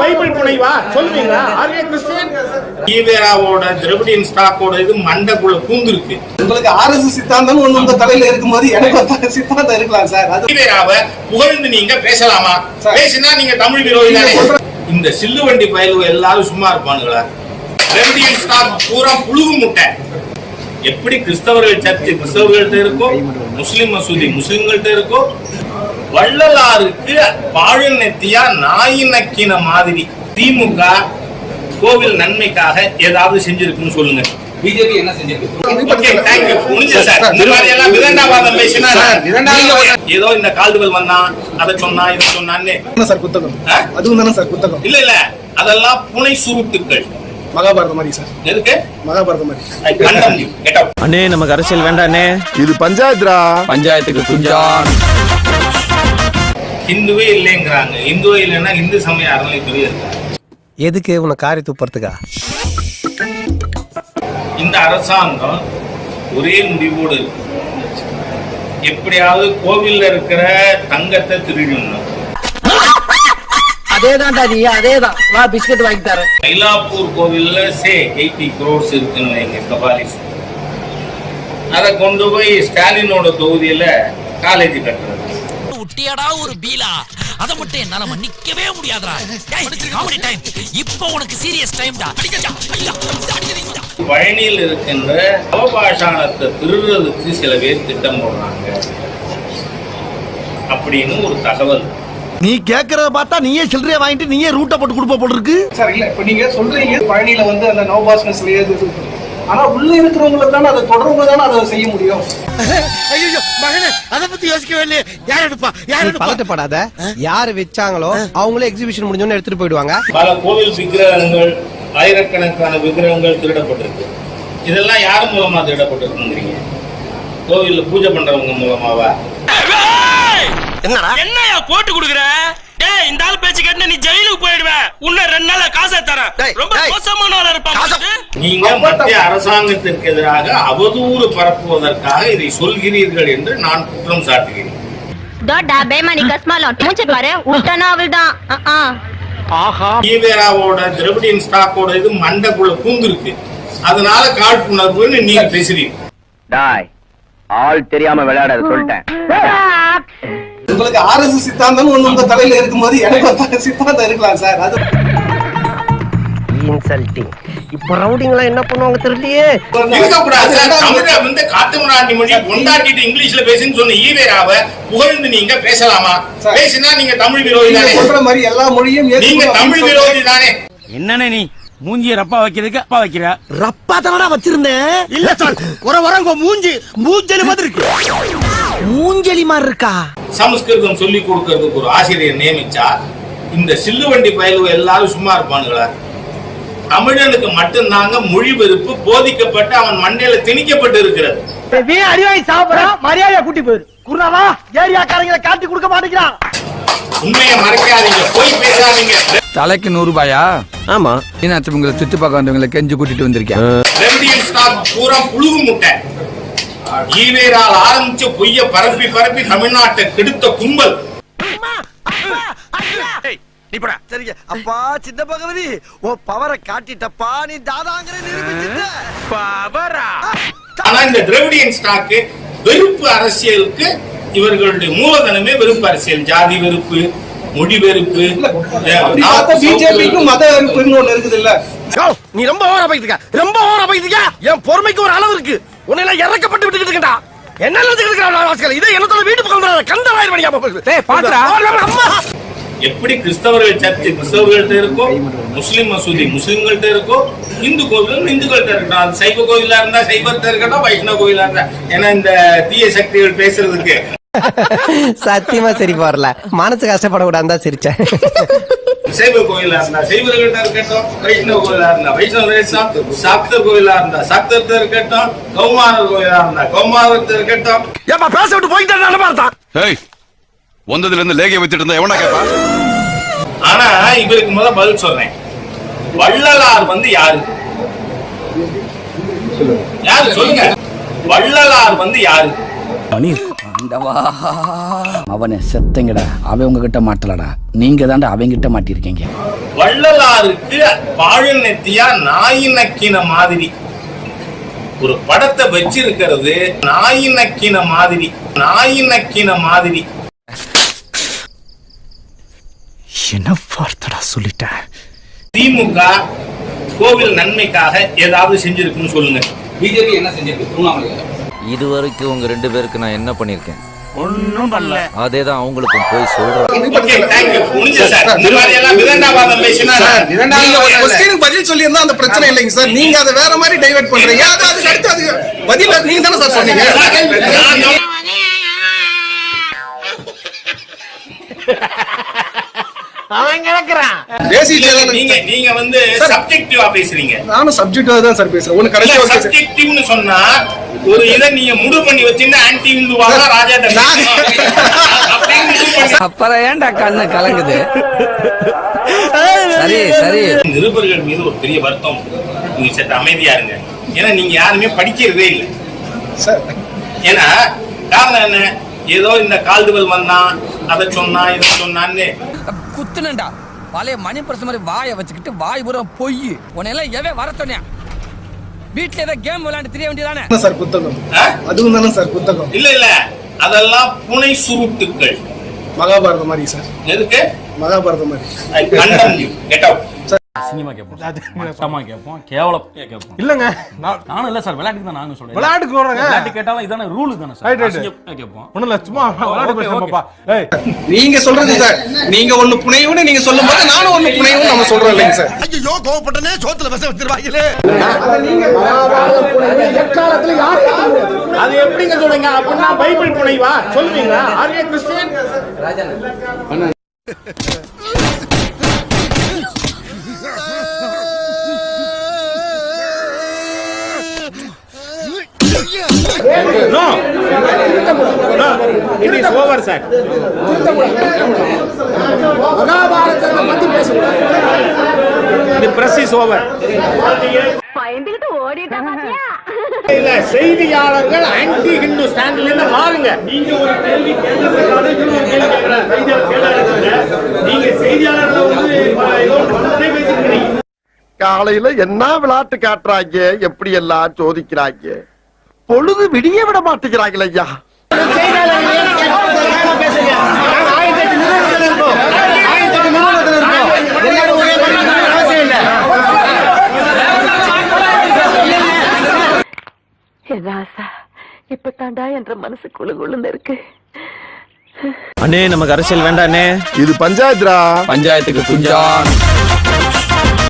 Bible புனைவா? சொல்லுவீங்களா? Are a Christian? ஈவேராவோட Dravidian ஸ்டாக்கோட இது மண்டைக்குள்ள பூந்துருக்கு உங்களுக்கு ஆர்எஸ் சித்தாந்தம் ஒண்ணு உங்க தலையில இருக்கும்போது எனக்கு சித்தாந்தம் இருக்கலாம் சார். அது ஈவேராவை புகழ்ந்து நீங்க பேசலாமா. பேசினா நீங்க தமிழ் விரோதி தானே? இந்த சில்லு வண்டி பயலுவ எல்லாரும் சும்மா இருப்பானுங்களா? திரவிடியன் ஸ்டாக் பூரா புழுகு முட்டை. எப்படி கிறிஸ்தவர்கள் சர்ச்சு கிறிஸ்தவர்கள்ட்ட இருக்கோ முஸ்லிம் மசூதி முஸ்லிம்கள்ட்ட இருக்கோ வள்ளலாருக்கு பாழ் நெத்தியா நாய் நக்கின மாதிரி. திமுக கோவில் நன்மைக்காக ஏதாவது செஞ்சிருக்குன்னு சொல்லுங்க. பிஜேபி என்ன செஞ்சிருக்கு? ஏதோ இந்த கால்டுவல் வந்தான் அதை சொன்னா இதை சொன்னான்னு. சார் புத்தகம்? அதுவும் தானே சார் புத்தகம் இல்ல இல்ல. அதெல்லாம் புனை சுருட்டுக்கள். மாதிரி சார். எதுக்கு? மகாபாரதம் மாதிரி. அண்ணே நமக்கு அரசியல் வேண்டாண்ணே. இது பஞ்சாயத்ரா பஞ்சாயத்துக்கு குஞ்சான் ஹிந்துவே இல்லைங்கிறாங்க. இந்துவே இல்லைன்னா இந்து சமய அறநிலைத்துறை இருக்கு. எதுக்கு உன்னை காரி துப்புறதுக்கா? இந்த அரசாங்கம் ஒரே முடிவோடு இருக்கு. எப்படியாவது கோவில்ல இருக்கிற தங்கத்தை திருடணும் அதேதான்டா நீ அதேதான். வா பிஸ்கட் வாங்கி தரேன். மயிலாப்பூர் கோவில்ல சே எயிட்டி crores இருக்குன்னு வைங்க கபாலிஸ். அதை கொண்டு போய் ஸ்டாலினோட தொகுதியில காலேஜ் கட்டுறது. உட்டியடா ஒரு பீலா. அத மட்டும் என்னால மன்னிக்கவே முடியாதுடா. காமெடி டைம் இப்போ உனக்கு சீரியஸ் டைம்டா பழனியில் இருக்கின்ற அவபாஷானத்தை திருடுறதுக்கு சில பேர் திட்டம் போடுறாங்க. அப்படின்னு ஒரு தகவல். நீ கேக்குறத பார்த்தா நீயே சில்லறைய வாங்கிட்டு நீயே ரூட்டை போட்டு கொடுப்ப போல இருக்கு. சார் இல்ல இப்ப நீங்க சொல்றீங்க பழனியில வந்து அந்த நவபாசனஸ்ல ஏது ஆனா உள்ள இருக்கிறவங்களுக்கு தானே அதை தொடர்பு தானே அதை செய்ய முடியும். ஐயோ மகனே அத பத்தி யோசிக்கவே இல்லையே. யார் எடுப்பா? யார் பதட்டப்படாத. யாரு வச்சாங்களோ அவங்களே எக்ஸிபிஷன் முடிஞ்சோன்னு எடுத்துட்டு போயிடுவாங்க. பல கோவில் விக்கிரகங்கள் ஆயிரக்கணக்கான விக்கிரகங்கள் திருடப்பட்டிருக்கு. இதெல்லாம் யார் மூலமா திருடப்பட்டிருக்குங்கிறீங்க? கோவில்ல பூஜை பண்றவங்க மூலமாவா? என்னையா போட்டு குடுக்குற? டேய் இந்த ஆள் பேச்சு கேட்டு நீ ஜெயிலுக்கு போயிடுவ. உன்ன ரெண்டு நாள்ல காசை தரேன். ரொம்ப நீங்க மத்திய அரசாங்கத்திற்கு எதிராக அவதூறு பரப்புவதற்காக இதை சொல்கிறீர்கள் என்று நான் குற்றம் சாட்டுகிறேன். தோடா பேமானி மூச்சு பாரு அவள் தான் ஈவேராவோட திரவிடியன் ஸ்டாக்கோட இது மண்டைக்குள்ள பூந்துருக்கு. அதனால காழ்ப்புணர்வுன்னு நீங்க பேசுறீங்க. டாய் ஆள் தெரியாம விளையாடாத சொல்லிட்டேன். ஆர்எஸ் சித்தாந்தம் ஒண்ணு உங்க தலையில இருக்கும்போது எனக்கு சித்தாந்தம் இருக்கலாம் சார். அது இன்சல்ட்டிங் இப்ப ரவுடிங்களா என்ன பண்ணுவாங்க தெரியலையே? இருக்கக்கூடாது. சார். தமிழை வந்து காட்டுமிராண்டி மொழியை கொண்டாடிட்டு இங்கிலீஷ்ல பேசுன்னு சொன்ன ஈவேராவை புகழ்ந்து நீங்க பேசலாமா. பேசினா நீங்க தமிழ் விரோதி தானே? சொல்ற மாதிரி எல்லா மொழியும் நீங்க தமிழ் விரோதி தானே? என்னண்ணே நீ? மூஞ்சிய ரப்பா வைக்கிறதுக்கு அப்பா வைக்கிற? ரப்பா தானடா வச்சிருந்தேன் இல்ல சார் வர வர மூஞ்சி மூஞ்சலி மாதிரி இருக்கு. மூஞ்சலி மாதிரி இருக்கா? சமஸ்கிருதம் சொல்லி கொடுக்கறதுக்கு ஒரு ஆசிரியர் நியமிச்சா இந்த சில்லு வண்டி பயலுவ எல்லாரும் சும்மா இருப்பானுங்களா தமிழனுக்கு மட்டும்தாங்க மொழி வெறுப்பு போதிக்கப்பட்டு அவன் மண்டையில திணிக்கப்பட்டு இருக்கிறது. அடிவாய் சாப்பிடறான் மரியாதையா கூட்டி போயிரு. குருநாதா ஏரியாக்காரங்களை காட்டி கொடுக்க மாட்டேங்கிறான். உண்மையை மறைக்காதீங்க போய் பேசாதீங்க. தலைக்கு நூறு ரூபாயா? ஆமா. மீனாட்சி உங்களை சுத்தி பார்க்க வந்தவங்களை கெஞ்சி கூட்டிட்டு வந்திருக்கேன் பூரா புழுகு முட்டை. ஈவேரால் ஆரம்பிச்ச பொய்ய பரப்பி பரப்பி தமிழ்நாட்டை கெடுத்த கும்பல். சரிங்க. அப்பா சின்ன பகவதி ஓ பவரை காட்டிட்டப்பா நீ தாதாங்கிற ஆனா இந்த திரவிடியன் ஸ்டாக்கு வெறுப்பு அரசியலுக்கு இவர்களுடைய மூலதனமே வெறுப்பு அரசியல். ஜாதி வெறுப்பு மொழி வெறுப்பு பிஜேபிக்கும் மத வெறுப்புன்னு ஒண்ணு இருக்குது இல்ல நீ ரொம்ப ஓவரா போயிட்டு இருக்க. ரொம்ப ஓவரா போயிட்டு இருக்க. என் பொறுமைக்கு ஒரு அளவு இருக்கு. உன்னை எல்லாம் இறக்கப்பட்டு விட்டுக்கிட்டு இருக்கா என்ன நினைச்சுக்கிட்டு இதை என்னத்தோட வீட்டு பக்கம் வராத. கந்த வாயிர் மணியா டேய், பாத்துடா. அம்மா. எப்படி கிறிஸ்தவர்கள் சர்ச்சு கிறிஸ்தவர்கள்ட்ட இருக்கோ முஸ்லிம் மசூதி முஸ்லிம்கள்ட்ட இருக்கோ இந்து கோவில் இந்துக்கள்ட்ட இருக்கட்டும். அது சைவ கோவிலா இருந்தா சைவர்ட்ட இருக்கட்டும் வைஷ்ணவ கோவிலா இருந்தா. ஏன்னா இந்த தீய சக்திகள் பேசுறதுக்கு. சத்தியமா சரி வரல மனசு கஷ்டப்படக்கூடாது தான் சிரிச்சேன். சைவ கோயிலா இருந்தா சைவர்கள்ட்ட இருக்கட்டும் வைஷ்ணவ கோயிலா இருந்தா வைஷ்ணவ இருக்கட்டும் சாக்தர் கோயிலா இருந்தா சாக்தர்ட்ட இருக்கட்டும் கௌமாரர் கோயிலா இருந்தா கௌமாரத்தை இருக்கட்டும். ஏப்பா பேச விட்டு போயிட்டு நல்ல பார்த்தான் ஏய் வந்ததுல இருந்து லேகிய வச்சுட்டு இருந்தா எவனா கேப்பா? ஆனா இவருக்கு முதல்ல பதில் சொல்றேன். வள்ளலார் வந்து யாரு? யாரு? சொல்லுங்க. வள்ளலார் வந்து யாரு? ஆண்டவா அவனை செத்தங்கடா. அவன் உங்ககிட்ட மாட்டலடா. நீங்க தாண்டா அவங்கிட்ட மாட்டிருக்கீங்க. வள்ளலாருக்கு பாழன் நெத்தியா நாயின் நக்கின மாதிரி. ஒரு படத்தை வச்சிருக்கிறது நாயின் நக்கின மாதிரி. நாயின் நக்கின மாதிரி. என்ன வார்த்தடா சொல்லிட்டேன் திமுக கோவில் நன்மைக்காக ஏதாவது செஞ்சிருக்குன்னு சொல்லுங்க. பிஜேபி என்ன செஞ்சிருக்கு? திருவண்ணாமலை இது வரைக்கும் உங்க ரெண்டு பேருக்கு நான் என்ன பண்ணிருக்கேன் ஒன்னும் பண்ணல. அதே தான் அவங்களுக்கும் போய் சொல்றேன். பதில் சொல்லியிருந்தா அந்த பிரச்சனை இல்லைங்க சார். நீங்க அதை வேற மாதிரி டைவர்ட் பண்றீங்க. அது அதுக்கு அடுத்து அது பதில் நீங்க தானே சார் சொன்னீங்க? அவன் கிடக்குறான். பேசிட்டு நீங்க நீங்க வந்து சப்ஜெக்டிவா பேசுறீங்க. நானும் சப்ஜெக்டா தான் சார் பேசுறேன். ஒண்ணு கடைசி ஓகே சார் சப்ஜெக்டிவ்னு சொன்னா ஒரு இதை நீங்க முடு பண்ணி வச்சிருந்தா ஆன்டி இந்துவாக ராஜா அப்புறம் ஏன்டா கண்ணு கலங்குது? சரி சரி. நிருபர்கள் மீது ஒரு பெரிய வருத்தம். நீங்க சற்று அமைதியா இருங்க. ஏன்னா நீங்க யாருமே படிக்கிறதே இல்லை. சார். ஏன்னா காரணம் என்ன? ஏதோ இந்த கால்டுவல் வந்தான் அதை சொன்னா இதை சொன்னான்னு குத்துனண்டா பழைய மணி மாதிரி வாயை வச்சுக்கிட்டு வாய் பூரா பொய். உன்னையெல்லாம் எவன் வர சொன்னேன் வீட்டுல ஏதோ கேம் விளையாண்டு தெரிய வேண்டியதானே? என்ன சார் புத்தகம்? அதுவும் தானே சார் புத்தகம் இல்ல இல்ல. அதெல்லாம் புனை சுருட்டுக்கள். மகாபாரதம் மாதிரி சார். எதுக்கு? மகாபாரதம் மாதிரி. I condemn சினிமா கேட்போம் கேட்போம் கேவலம் கேட்போம் இல்லங்க. நானும் இல்ல சார் விளையாட்டுக்கு தான் நானும் சொல்றேன். விளையாட்டுக்கு வர்றேங்க. விளையாட்டு கேட்டாலும் இதான ரூல் தானே சார். கேட்போம் ஒண்ணும் இல்ல சும்மா விளையாட்டு நீங்க சொல்றது சார் நீங்க ஒண்ணு புனைவுன்னு நீங்க சொல்லும் போது நானும் ஒண்ணு புனைவுன்னு நம்ம சொல்றோம் இல்லைங்க சார். ஐயோ கோவப்பட்டனே சோத்துல விச வச்சிருவாங்களே. எக்காலத்துல யாரு அது எப்படிங்க சொல்றீங்க? அப்படின்னா பைபிள் புனைவா? சொல்லுவீங்களா? Are a Christian? No. No. It is over, sir. மகாபாரதத்தை பத்தி பேசக்கூடாது The press is over. பயந்துகிட்டு ஓடிட்டா பாத்தியா இல்ல செய்தியாளர்கள் ஆன்டி ஹிந்து ஸ்டாண்ட்ல இருந்து மாறுங்க நீங்க ஒரு கேள்வி நீங்க செய்தியாளர்களை வந்து ஏதோ பண்ணதே பேசிக்கிறீங்க காலையில என்ன விளையாட்டு காட்டுறாங்க எப்படி எல்லாம் சோதிக்கிறாங்க பொழுது விடிய விட மாட்டேங்கிறாங்களே ஐயா. பேசுங்க நாங்க ஆயிரத்தி எட்டு நிறுவனத்தில் இருக்கோம் ஆயிரத்தி எட்டு நிறுவனத்தில் இருக்கோம் எல்லாரும் ஒரே மாதிரி இருக்கணும்னு அவசியம் இல்லை ராசா இப்ப தாண்டா என்ற மனசு குழு குழுந்து இருக்கு. அண்ணே நமக்கு அரசியல் வேண்டாண்ணே இது பஞ்சாயத்துரா பஞ்சாயத்துக்கு குஞ்சான்